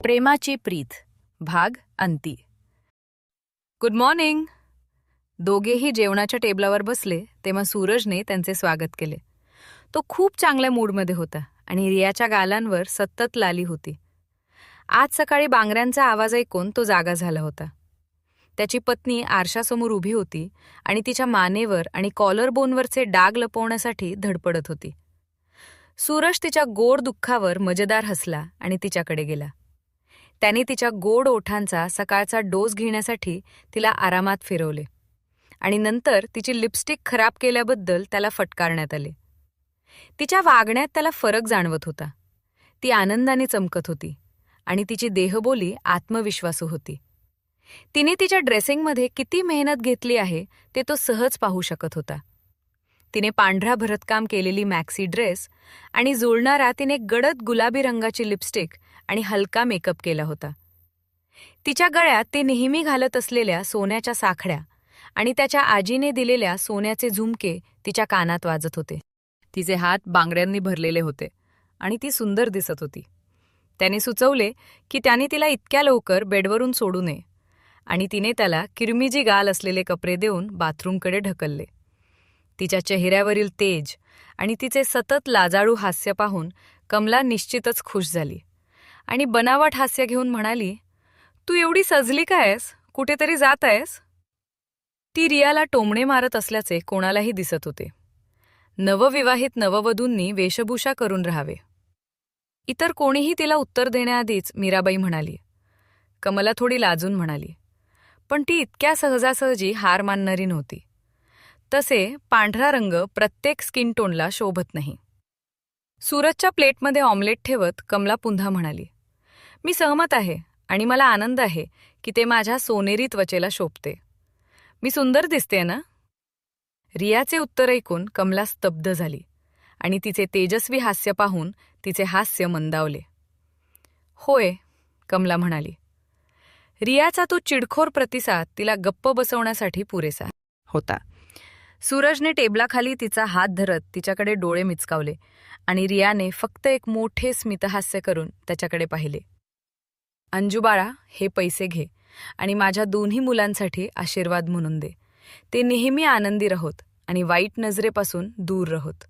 प्रेमाची प्रीत भाग अंती. गुड मॉर्निंग दोघेही जेवणाच्या टेबलावर बसले तेव्हा सूरजने त्यांचे स्वागत केले. तो खूप चांगल्या मूडमध्ये होता आणि रियाच्या गालांवर सतत लाली होती. आज सकाळी बांगऱ्यांचा आवाज ऐकून तो जागा झाला होता. त्याची पत्नी आरशासमोर उभी होती आणि तिच्या मानेवर आणि कॉलर बोनवरचे डाग लपवण्यासाठी धडपडत होती. सूरज तिच्या गोड दुःखावर मजेदार हसला आणि तिच्याकडे गेला. त्याने तिच्या गोड ओठांचा सकाळचा डोस घेण्यासाठी तिला आरामात फिरवले. आणि नंतर तिची लिपस्टिक खराब केल्याबद्दल त्याला फटकारण्यात आले. तिच्या वागण्यात त्याला फरक जाणवत होता. ती आनंदाने चमकत होती आणि तिची देहबोली आत्मविश्वासू होती. तिने तिच्या ड्रेसिंगमध्ये किती मेहनत घेतली आहे ते तो सहज पाहू शकत होता. तिने पांढरा भरतकाम केलेली मॅक्सी ड्रेस आणि जुळणारा तिने गडद गुलाबी रंगाची लिपस्टिक आणि हलका मेकअप केला होता. तिच्या गळ्यात ते नेहमी घालत असलेल्या सोन्याच्या साखळ्या आणि त्याच्या आजीने दिलेल्या सोन्याचे झुमके तिच्या कानात वाजत होते. तिचे हात बांगड्यांनी भरलेले होते आणि ती सुंदर दिसत होती. त्याने सुचवले की त्याने तिला इतक्या लवकर बेडवरून सोडू नये आणि तिने त्याला किरमिजी गाल असलेले कपडे देऊन बाथरूमकडे ढकलले. तिच्या चेहऱ्यावरील तेज आणि तिचे सतत लाजाळू हास्य पाहून कमला निश्चितच खुश झाली. आणि बनावट हास्य घेऊन म्हणाली तू एवढी सजली कायस कुठेतरी जात आहेस? ती रियाला टोमणे मारत असल्याचे कोणालाही दिसत होते. नवविवाहित नववधूंनी वेशभूषा करून राहावे. इतर कोणीही तिला उत्तर देण्याआधीच मीराबाई म्हणाली. कमला थोडी लाजून म्हणाली पण ती इतक्या सहजासहजी हार मानणारी नव्हती. तसे पांढरा रंग प्रत्येक स्किन टोनला शोभत नाही. सूरजच्या प्लेटमध्ये ऑमलेट ठेवत कमला पुन्हा म्हणाली मी सहमत आहे आणि मला आनंद आहे की ते माझ्या सोनेरी त्वचेला शोभते. मी सुंदर दिसते ना? रियाचे उत्तर ऐकून कमला स्तब्ध झाली आणि तिचे तेजस्वी हास्य पाहून तिचे हास्य मंदावले. होय कमला म्हणाली रियाचा तो चिडखोर प्रतिसाद तिला गप्प बसवण्यासाठी पुरेसा. होता. सूरजने टेबलाखाली तिचा हात धरत तिच्याकडे डोळे मिचकावले आणि रियाने फक्त एक मोठे स्मितहास्य करून त्याच्याकडे पाहिले. अंजूबाळा हे पैसे घे आणि माझ्या दोन्ही मुलांसाठी आशीर्वाद म्हणून दे. ते नेहमी आनंदी राहोत आणि वाईट नजरेपासून दूर राहोत.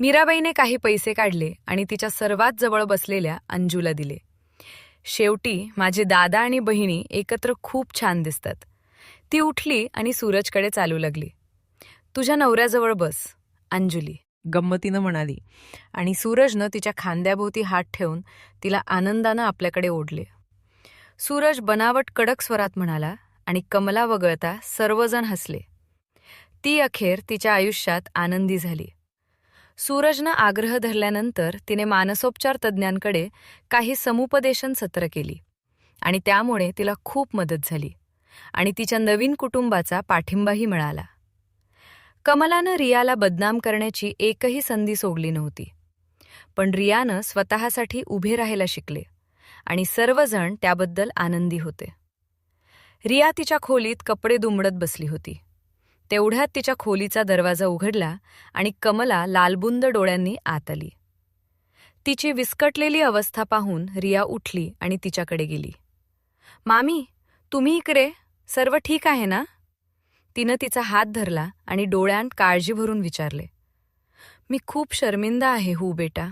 मीराबाईने काही पैसे काढले आणि तिच्या सर्वात जवळ बसलेल्या अंजूला दिले. शेवटी माझे दादा आणि बहिणी एकत्र खूप छान दिसतात. ती उठली आणि सूरजकडे चालू लागली. तुझ्या नवऱ्याजवळ बस अंजुली. गंमतीनं म्हणाली. आणि सूरजनं तिच्या खांद्याभोवती हात ठेवून तिला आनंदानं आपल्याकडे ओढले. सूरज बनावट कडक स्वरात म्हणाला आणि कमला वगळता सर्वजण हसले. ती अखेर तिच्या आयुष्यात आनंदी झाली. सूरजनं आग्रह धरल्यानंतर तिने मानसोपचार तज्ज्ञांकडे काही समुपदेशन सत्र केली. आणि त्यामुळे तिला खूप मदत झाली. आणि तिच्या नवीन कुटुंबाचा पाठिंबाही मिळाला. कमलानं रियाला बदनाम करण्याची एकही संधी सोडली नव्हती. पण रियानं स्वतःसाठी उभे राहायला शिकले आणि सर्वजण त्याबद्दल आनंदी होते. रिया तिच्या खोलीत कपडे दुमडत बसली होती. तेवढ्यात तिच्या खोलीचा दरवाजा उघडला आणि कमला लालबुंद डोळ्यांनी आत आली. तिची विस्कटलेली अवस्था पाहून रिया उठली आणि तिच्याकडे गेली. मामी तुम्ही इकडे? सर्व ठीक आहे ना? तिनं तिचा हात धरला आणि डोळ्यांत काळजी भरून विचारले मी खूप शर्मिंदा आहे हू बेटा.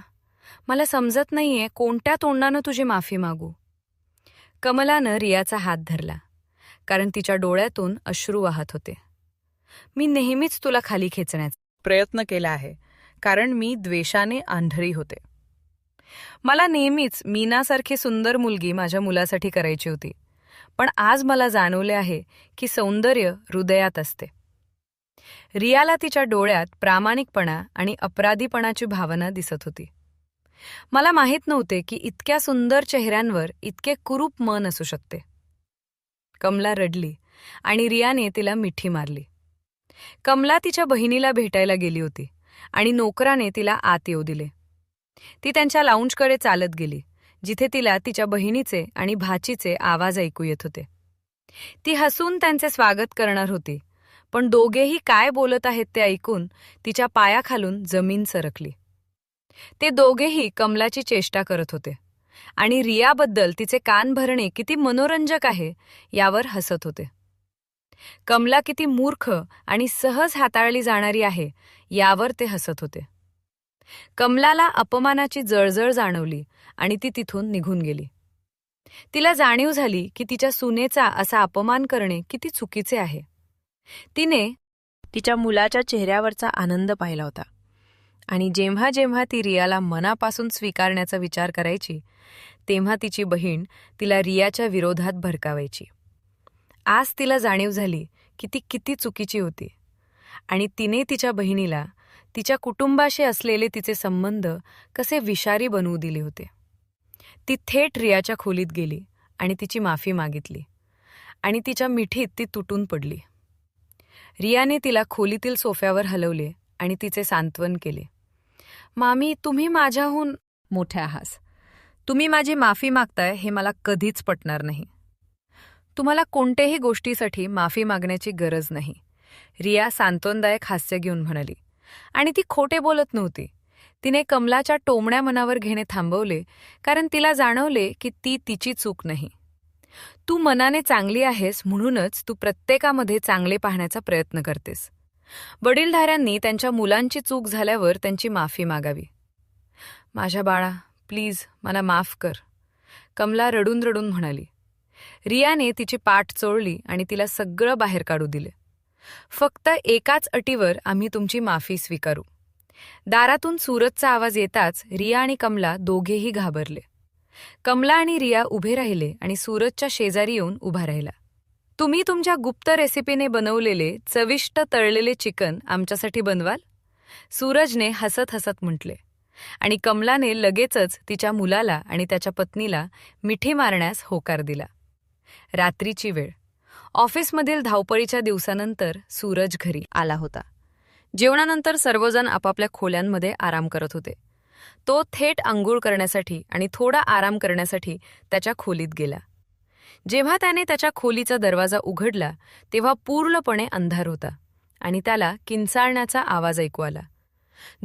मला समजत नाहीये कोणत्या तोंडानं तुझी माफी मागू. कमलानं रियाचा हात धरला कारण तिच्या डोळ्यातून अश्रू वाहत होते. मी नेहमीच तुला खाली खेचण्याचा प्रयत्न केला आहे कारण मी द्वेषाने आंधळी होते. मला नेहमीच मीनासारखी सुंदर मुलगी माझ्या मुलासाठी करायची होती. पण आज मला जाणवले आहे की सौंदर्य हृदयात असते. रियाला तिच्या डोळ्यात प्रामाणिकपणा आणि अपराधीपणाची भावना दिसत होती. मला माहीत नव्हते की इतक्या सुंदर चेहऱ्यांवर इतके कुरूप मन असू शकते. कमला रडली आणि रियाने तिला मिठी मारली. कमला तिच्या बहिणीला भेटायला गेली होती आणि नोकराने तिला आत येऊ दिले. ती त्यांच्या लाऊंजकडे चालत गेली. जिथे तिला तिच्या बहिणीचे आणि भाचीचे आवाज ऐकू येत होते. ती हसून त्यांचे स्वागत करणार होती पण दोघेही काय बोलत आहेत ते ऐकून तिच्या पायाखालून जमीन सरकली. ते दोघेही कमलाची चेष्टा करत होते आणि रियाबद्दल तिचे कान भरणे किती मनोरंजक आहे यावर हसत होते. कमला किती मूर्ख आणि सहज हाताळली जाणारी आहे यावर ते हसत होते. कमलाला अपमानाची जळजळ जाणवली आणि ती तिथून निघून गेली. तिला जाणीव झाली की तिच्या सुनेचा असा अपमान करणे किती चुकीचे आहे. तिने तिच्या मुलाच्या चेहऱ्यावरचा आनंद पाहिला होता आणि जेव्हा जेव्हा ती रियाला मनापासून स्वीकारण्याचा विचार करायची तेव्हा तिची बहीण तिला रियाच्या विरोधात भडकावायची. आज तिला जाणीव झाली की ती किती चुकीची होती आणि तिने तिच्या बहिणीला तिच्या कुटुंबाशी असलेले तिचे संबंध कसे विषारी बनवू दिले होते. ती थेट रियाच्या खोलीत गेली आणि तिची माफी मागितली. आणि तिच्या मिठीत ती तुटून पडली. रियाने तिला खोलीतील सोफ्यावर हलवले आणि तिचे सांत्वन केले. मामी तुम्ही माझ्याहून मोठ्या आहास. तुम्ही माझी माफी मागताय हे मला कधीच पटणार नाही. तुम्हाला कोणत्याही गोष्टीसाठी माफी मागण्याची गरज नाही. रिया सांत्वनदायक हास्य घेऊन म्हणाली. आणि ती खोटे बोलत नव्हती. तिने कमलाच्या टोमण्या मनावर घेणे थांबवले कारण तिला जाणवले की ती तिची चूक नाही. तू मनाने चांगली आहेस म्हणूनच तू प्रत्येकामध्ये चांगले पाहण्याचा प्रयत्न करतेस. वडीलधाऱ्यांनी त्यांच्या मुलांची चूक झाल्यावर त्यांची माफी मागावी. माझ्या बाळा प्लीज मला माफ कर कमला रडून रडून म्हणाली. रियाने तिची पाठ चोळली आणि तिला सगळं बाहेर काढू दिले. फक्त एकाच अटीवर आम्ही तुमची माफी स्वीकारू. दारातून सूरजचा आवाज येताच रिया आणि कमला दोघेही घाबरले. कमला आणि रिया उभे राहिले आणि सूरजच्या शेजारी येऊन उभा राहिला. तुम्ही तुमच्या गुप्त रेसिपीने बनवलेले चविष्ट तळलेले चिकन आमच्यासाठी बनवाल? सूरजने हसत हसत म्हटले. आणि कमलाने लगेचच तिच्या मुलाला आणि त्याच्या पत्नीला मिठी मारण्यास होकार दिला. रात्रीची वेळ. ऑफिसमधील धावपळीच्या दिवसानंतर सूरज घरी आला होता. जेवणानंतर सर्वजण आपापल्या खोल्यांमध्ये आराम करत होते. तो थेट आंघोळ करण्यासाठी आणि थोडा आराम करण्यासाठी त्याच्या खोलीत गेला. जेव्हा त्याने त्याच्या खोलीचा दरवाजा उघडला तेव्हा पूर्णपणे अंधार होता आणि त्याला किंचाळण्याचा आवाज ऐकू आला.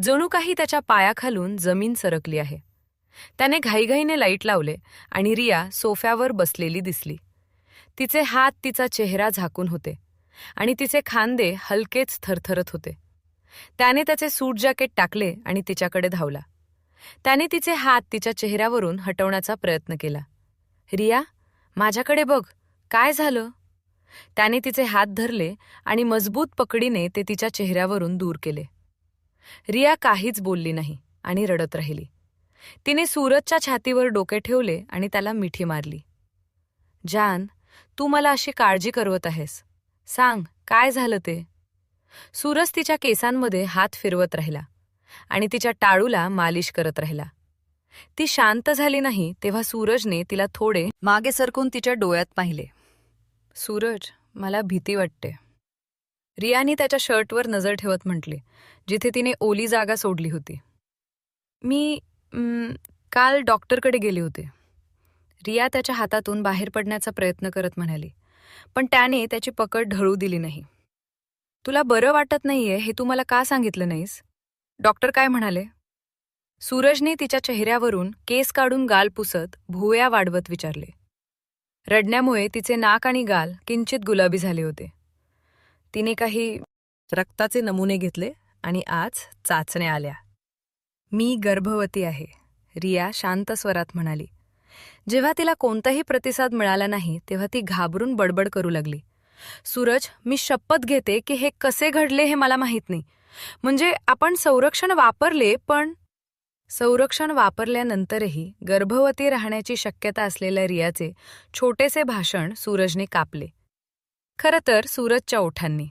जणू काही त्याच्या पायाखालून जमीन सरकली आहे. त्याने घाईघाईने लाइट लावले आणि रिया सोफ्यावर बसलेली दिसली. तिचे हात तिचा चेहरा झाकून होते आणि तिचे खांदे हलकेच थरथरत होते. त्याने त्याचे सूट जॅकेट टाकले आणि तिच्याकडे धावला. त्याने तिचे हात तिच्या चेहऱ्यावरून हटवण्याचा प्रयत्न केला. रिया माझ्याकडे बघ काय झालं? त्याने तिचे हात धरले आणि मजबूत पकडीने ते तिच्या चेहऱ्यावरून दूर केले. रिया काहीच बोलली नाही आणि रडत राहिली. तिने सूरजच्या छातीवर डोके ठेवले आणि त्याला मिठी मारली. जान तू मला अशी काळजी करवत आहेस. सांग काय झालं ते? सूरज तिच्या केसांमध्ये हात फिरवत राहिला आणि तिच्या टाळूला मालिश करत राहिला. ती शांत झाली नाही तेव्हा सूरजने तिला थोडे मागे सरकून तिच्या डोळ्यात पाहिले. सूरज मला भीती वाटते. रियाने त्याच्या शर्टवर नजर ठेवत म्हटले जिथे तिने ओली जागा सोडली होती. मी म, काल डॉक्टरकडे गेले होते. रिया त्याच्या हातातून बाहेर पडण्याचा प्रयत्न करत म्हणाली. पण त्याने त्याची पकड ढळू दिली नाही. तुला बरं वाटत नाहीये हे तू मला का सांगितलं नाहीस? डॉक्टर काय म्हणाले? सूरजने तिच्या चेहऱ्यावरून केस काढून गाल पुसत भुवया वाढवत विचारले. रडण्यामुळे तिचे नाक आणि गाल किंचित गुलाबी झाले होते. तिने काही रक्ताचे नमुने घेतले आणि आज चाचण्या आल्या. मी गर्भवती आहे रिया शांत स्वरात म्हणाली. जेव्हा तिला कोणताही प्रतिसाद मिळाला नाही तेव्हा ती घाबरून बडबड करू लागली. सूरज मी शपथ घेते की हे कसे घडले हे मला माहीत नाही. म्हणजे आपण संरक्षण वापरले पण संरक्षण वापरल्यानंतरही गर्भवती राहण्याची शक्यता असलेल्या रियाचे छोटेसे भाषण सूरजने कापले. खरं तर सूरजच्या ओठांनी.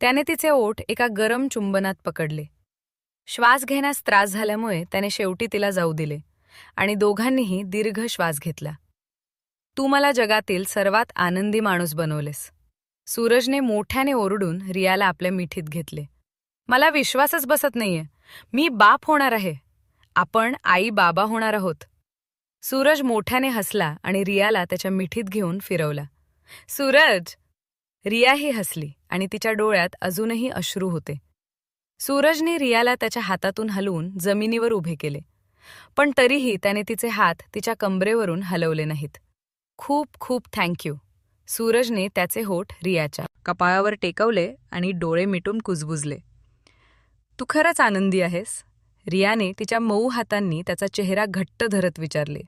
त्याने तिचे ओठ एका गरम चुंबनात पकडले. श्वास घेण्यास त्रास झाल्यामुळे त्याने शेवटी तिला जाऊ दिले. आणि दोघांनीही दीर्घ श्वास घेतला. तू मला जगातील सर्वात आनंदी माणूस बनवलेस. सूरजने मोठ्याने ओरडून रियाला आपल्या मिठीत घेतले. मला विश्वासच बसत नाहीये. मी बाप होणार आहे. आपण आई बाबा होणार आहोत. सूरज मोठ्याने हसला आणि रियाला त्याच्या मिठीत घेऊन फिरवला. सूरज. रियाही हसली आणि तिच्या डोळ्यात अजूनही अश्रू होते. सूरजने रियाला त्याच्या हातातून हलवून जमिनीवर उभे केले. पण तरीही त्याने तिचे हात तिच्या कंबरेवरून हलवले नाहीत. खूप खूप थँक्यू सूरजने त्याचे होठ रियाच्या कपाळावर टेकवले आणि डोळे मिटून कुजबुजले. तू खरंच आनंदी आहेस? रियाने तिच्या मऊ हातांनी त्याचा चेहरा घट्ट धरत विचारले.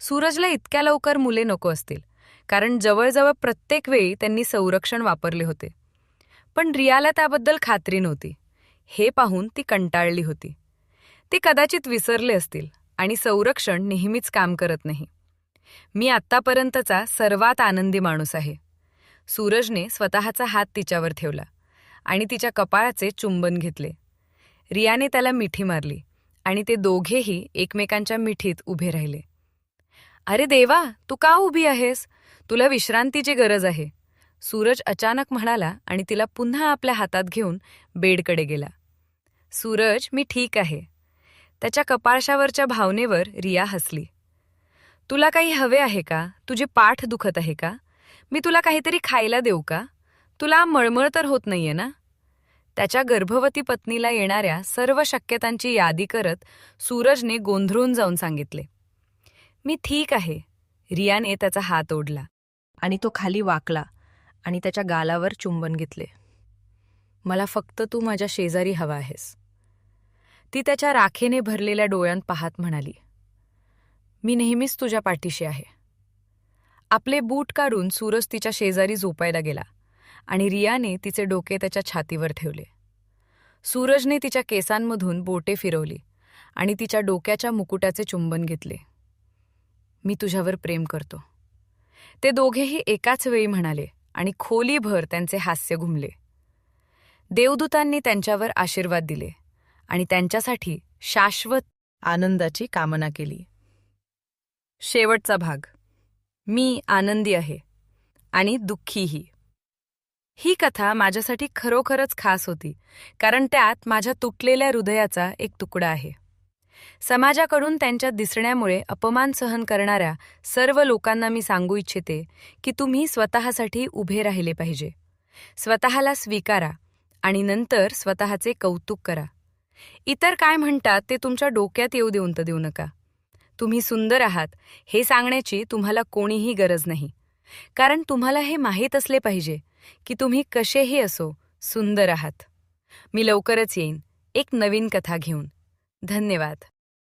सूरजला इतक्या लवकर मुले नको असतील कारण जवळजवळ प्रत्येक वेळी त्यांनी संरक्षण वापरले होते. पण रियाला त्याबद्दल खात्री नव्हती. हे पाहून ती कंटाळली होती. ती कदाचित विसरले असतील आणि संरक्षण नेहमीच काम करत नाही. मी आत्तापर्यंतचा सर्वात आनंदी माणूस आहे. सूरजने स्वतःचा हात तिच्यावर ठेवला आणि तिच्या कपाळाचे चुंबन घेतले. रियाने त्याला मिठी मारली आणि ते दोघेही एकमेकांच्या मिठीत उभे राहिले. अरे देवा तू का उभी आहेस? तुला विश्रांतीची गरज आहे. सूरज अचानक म्हणाला आणि तिला पुन्हा आपल्या हातात घेऊन बेडकडे गेला. सूरज मी ठीक आहे. त्याच्या कपाळशावरच्या भावनेवर रिया हसली. तुला काही हवे आहे का? तुझे पाठ दुखत आहे का? मी तुला काहीतरी खायला देऊ का? तुला मळमळ तर होत नाहीये ना? त्याच्या गर्भवती पत्नीला येणाऱ्या सर्व शक्यतांची यादी करत सूरजने गोंधळून जाऊन सांगितले. मी ठीक आहे. रियाने त्याचा हात ओढला आणि तो खाली वाकला आणि त्याच्या गालावर चुंबन घेतले. मला फक्त तू माझ्या शेजारी हवा आहेस. ती त्याच्या राखेने भरलेल्या डोळ्यांत पाहत म्हणाली मी नेहमीच तुझ्या पाठीशी आहे. आपले बूट काढून सूरज तिच्या शेजारी झोपायला गेला आणि रियाने तिचे डोके त्याच्या छातीवर ठेवले. सूरजने तिच्या केसांमधून बोटे फिरवली आणि तिच्या डोक्याच्या मुकुटाचे चुंबन घेतले. मी तुझ्यावर प्रेम करतो. ते दोघेही एकाच वेळी म्हणाले आणि खोलीभर त्यांचे हास्य घुमले. देवदूतांनी त्यांच्यावर आशीर्वाद दिले. आणि त्यांच्यासाठी शाश्वत आनंदाची कामना केली. शेवटचा भाग. मी आनंदी आहे आणि दुःखीही. ही कथा माझ्यासाठी खरोखरच खास होती कारण त्यात माझ्या तुटलेल्या हृदयाचा एक तुकडा आहे. समाजाकडून त्यांच्या दिसण्यामुळे अपमान सहन करणाऱ्या सर्व लोकांना मी सांगू इच्छिते की तुम्ही स्वतःसाठी उभे राहिले पाहिजे. स्वतःला स्वीकारा आणि नंतर स्वतःचे कौतुक करा. इतर काय म्हणतात ते तुमच्या डोक्यात येऊ देऊन तर देऊ नका. तुम्ही सुंदर आहात हे सांगण्याची तुम्हाला कोणीही गरज नाही. कारण तुम्हाला हे माहीत असले पाहिजे की तुम्ही कसेही असो सुंदर आहात. मी लवकरच येईन एक नवीन कथा घेऊन. धन्यवाद.